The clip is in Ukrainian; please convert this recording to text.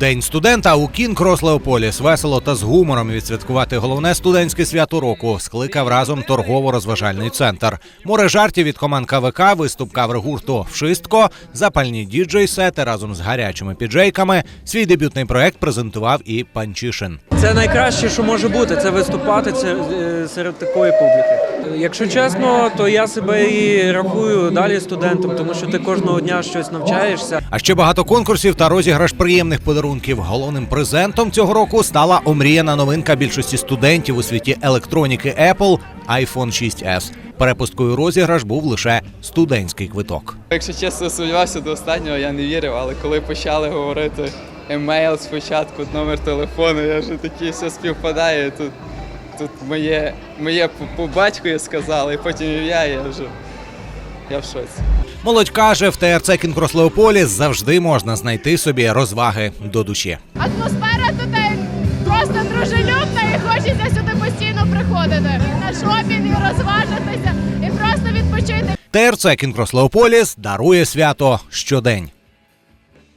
День студента у Кінкрос Леополіс весело та з гумором відсвяткувати головне студентське свято року. Скликав разом торгово-розважальний центр. Море жартів від команд КВК, виступ кавер гурту Вшистко, запальні діджей-сети разом з гарячими піджейками. Свій дебютний проект презентував і Панчишин. Це найкраще, що може бути, це виступати це, е, серед такої публіки. Якщо чесно, то я себе і рахую далі студентом, тому що ти кожного дня щось навчаєшся. А ще багато конкурсів та розіграш приємних подарунків. Головним презентом цього року стала омріяна новинка більшості студентів у світі електроніки Apple iPhone 6s. Перепусткою розіграш був лише студентський квиток. Якщо чесно, сумнівався до останнього, я не вірив, але коли почали говорити емейл спочатку, номер телефону, я вже такий все співпадає. Тут, тут моє, моє по, по батькові сказали, і потім ім'я, я вже я в шоці. Молодь каже, в ТРЦ Кінкрос Леополіс завжди можна знайти собі розваги до душі. Атмосфера тут е, просто дружелюбна і хочеться сюди постійно приходити. На шопінг, і розважитися, і просто відпочити. ТРЦ Кінкрос Леополіс дарує свято щодень.